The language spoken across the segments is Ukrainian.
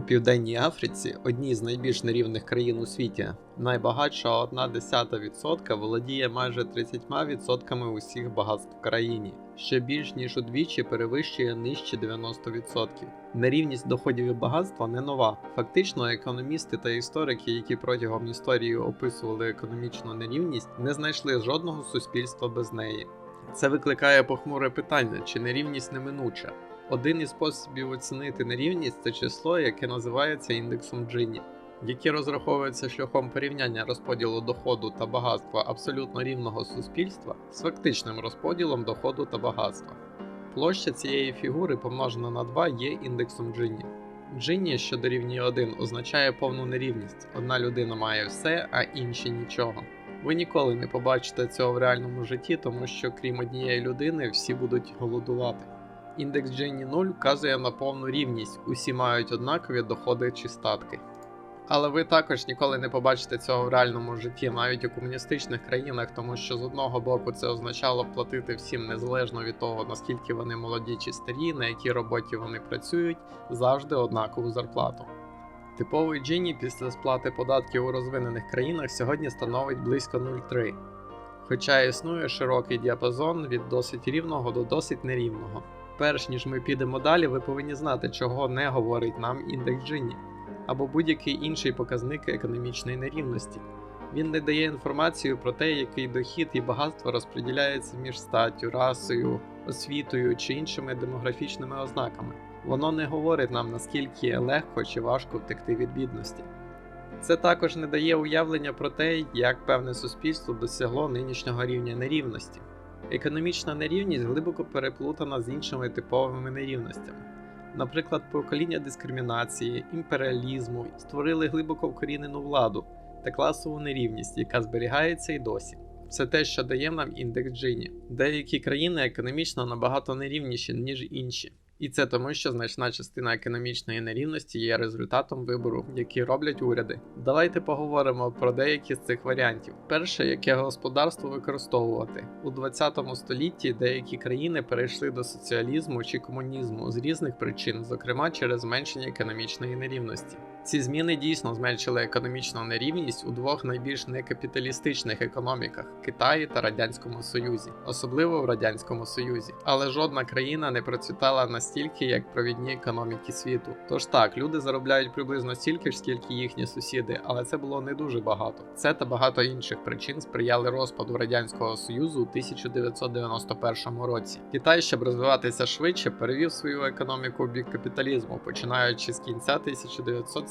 У Південній Африці, одній з найбільш нерівних країн у світі, найбагатша одна десята відсотка володіє майже 30% усіх багатств в країні, що більш ніж удвічі перевищує нижче 90%. Нерівність доходів і багатства не нова. Фактично, економісти та історики, які протягом історії описували економічну нерівність, не знайшли жодного суспільства без неї. Це викликає похмуре питання, чи нерівність неминуча. Один із способів оцінити нерівність це число, яке називається індексом Джині, яке розраховується шляхом порівняння розподілу доходу та багатства абсолютно рівного суспільства з фактичним розподілом доходу та багатства. Площа цієї фігури помножена на 2 є індексом Джині. Джині, що дорівнює 1, означає повну нерівність. Одна людина має все, а інші нічого. Ви ніколи не побачите цього в реальному житті, тому що крім однієї людини всі будуть голодувати. Індекс Джині 0 вказує на повну рівність, усі мають однакові доходи чи статки. Але ви також ніколи не побачите цього в реальному житті, навіть у комуністичних країнах, тому що з одного боку це означало платити всім незалежно від того, наскільки вони молоді чи старі, на якій роботі вони працюють, завжди однакову зарплату. Типовий Джині після сплати податків у розвинених країнах сьогодні становить близько 0,3. Хоча існує широкий діапазон від досить рівного до досить нерівного. Перш ніж ми підемо далі, ви повинні знати, чого не говорить нам індекс Джині або будь-який інший показник економічної нерівності. Він не дає інформацію про те, який дохід і багатство розподіляється між статтю, расою, освітою чи іншими демографічними ознаками. Воно не говорить нам, наскільки легко чи важко втекти від бідності. Це також не дає уявлення про те, як певне суспільство досягло нинішнього рівня нерівності. Економічна нерівність глибоко переплутана з іншими типовими нерівностями. Наприклад, покоління дискримінації, імперіалізму створили глибоко вкорінену владу та класову нерівність, яка зберігається й досі. Це те, що дає нам індекс Джині. Деякі країни економічно набагато нерівніші, ніж інші. І це тому, що значна частина економічної нерівності є результатом вибору, який роблять уряди. Давайте поговоримо про деякі з цих варіантів. Перше, яке господарство використовувати у 20 столітті деякі країни перейшли до соціалізму чи комунізму з різних причин, зокрема через зменшення економічної нерівності. Ці зміни дійсно зменшили економічну нерівність у двох найбільш некапіталістичних економіках Китаї та Радянському Союзі, особливо в Радянському Союзі. Але жодна країна не процвітала настільки, як провідні економіки світу. Тож так, люди заробляють приблизно стільки ж, скільки їхні сусіди, але це було не дуже багато. Це та багато інших причин сприяли розпаду Радянського Союзу у 1991 році. Китай, щоб розвиватися швидше, перевів свою економіку в бік капіталізму, починаючи з кінця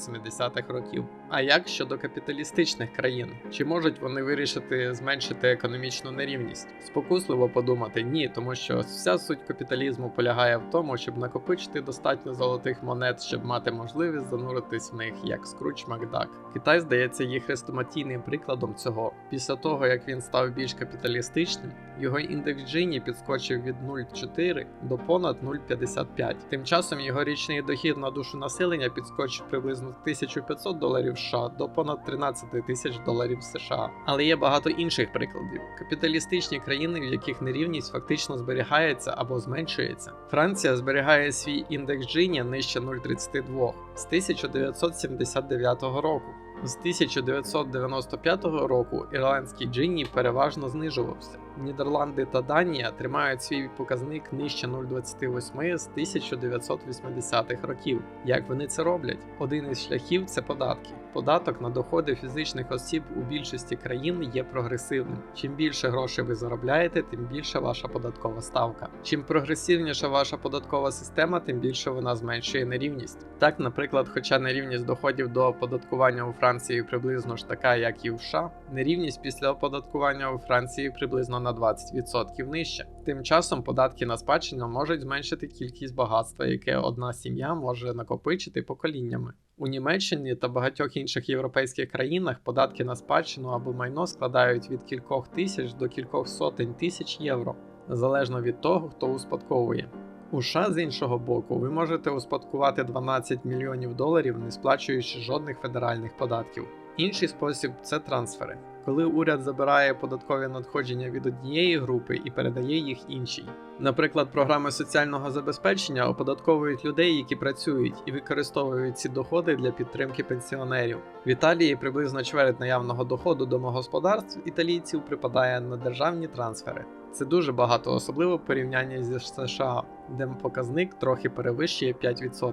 1970-х років. А як щодо капіталістичних країн? Чи можуть вони вирішити зменшити економічну нерівність? Спокусливо подумати ні, тому що вся суть капіталізму полягає в тому, щоб накопичити достатньо золотих монет, щоб мати можливість зануритись в них як Скруч Макдак. Китай здається є хрестоматійним прикладом цього. Після того як він став більш капіталістичним, його індекс Джині підскочив від 0,4 до понад 0,55. Тим часом його річний дохід на душу населення підскочив приблизно 1500 доларів США до понад 13 тисяч доларів США. Але є багато інших прикладів: капіталістичні країни, в яких нерівність фактично зберігається або зменшується. Франція зберігає свій індекс Джині нижче 0,32 з 1979 року. З 1995 року ірландський Джинні переважно знижувався. Нідерланди та Данія тримають свій показник нижче 0,28 з 1980-х років. Як вони це роблять? Один із шляхів це податки. Податок на доходи фізичних осіб у більшості країн є прогресивним. Чим більше грошей ви заробляєте, тим більше ваша податкова ставка. Чим прогресивніша ваша податкова система, тим більше вона зменшує нерівність. Так, наприклад, хоча нерівність доходів до оподаткування у Франції приблизно ж така, як і в США, нерівність після оподаткування у Франції приблизно на 20% нижча. Тим часом податки на спадщину можуть зменшити кількість багатства, яке одна сім'я може накопичити поколіннями. У Німеччині та багатьох інших європейських країнах податки на спадщину або майно складають від кількох тисяч до кількох сотень тисяч євро, залежно від того, хто успадковує. У США, з іншого боку, ви можете успадкувати 12 мільйонів доларів, не сплачуючи жодних федеральних податків. Інший спосіб це трансфери. Коли уряд забирає податкові надходження від однієї групи і передає їх іншій. Наприклад, програми соціального забезпечення оподатковують людей, які працюють, і використовують ці доходи для підтримки пенсіонерів. В Італії приблизно чверть наявного доходу домогосподарств італійців припадає на державні трансфери. Це дуже багато, особливо в порівнянні зі США, де показник трохи перевищує 5%.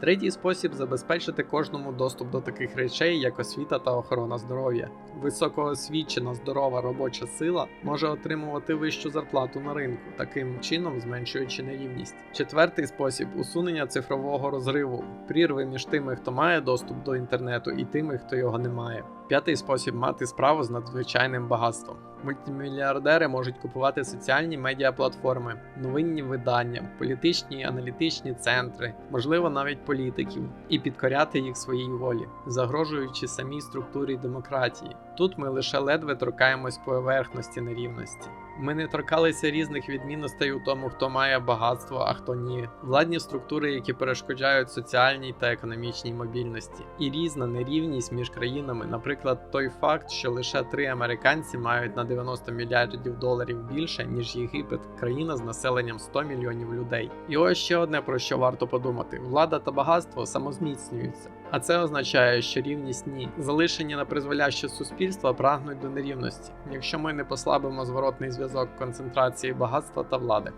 Третій спосіб забезпечити кожному доступ до таких речей, як освіта та охорона здоров'я. Високоосвічена здорова робоча сила може отримувати вищу зарплату на ринку, таким чином зменшуючи нерівність. Четвертий спосіб усунення цифрового розриву, прірви між тими, хто має доступ до інтернету, і тими, хто його не має. П'ятий спосіб мати справу з надзвичайним багатством. Мультимільярдери можуть купувати соціальні медіаплатформи, новинні видання, політичні аналітичні центри, можливо, навіть політиків, і підкоряти їх своїй волі, загрожуючи самій структурі демократії. Тут ми лише ледве торкаємось поверхності нерівності. Ми не торкалися різних відмінностей у тому, хто має багатство, а хто ні, владні структури, які перешкоджають соціальній та економічній мобільності, і різна нерівність між країнами, наприклад, той факт, що лише три американці мають на 90 мільярдів доларів більше, ніж Єгипет, країна з населенням 100 мільйонів людей. І ось ще одне про що варто подумати: влада та багатство самозміцнюються. А це означає, що рівність ні. Залишені на призволяще суспільства прагнуть до нерівності, якщо ми не послабимо зворотний зв'язок концентрації багатства та влади.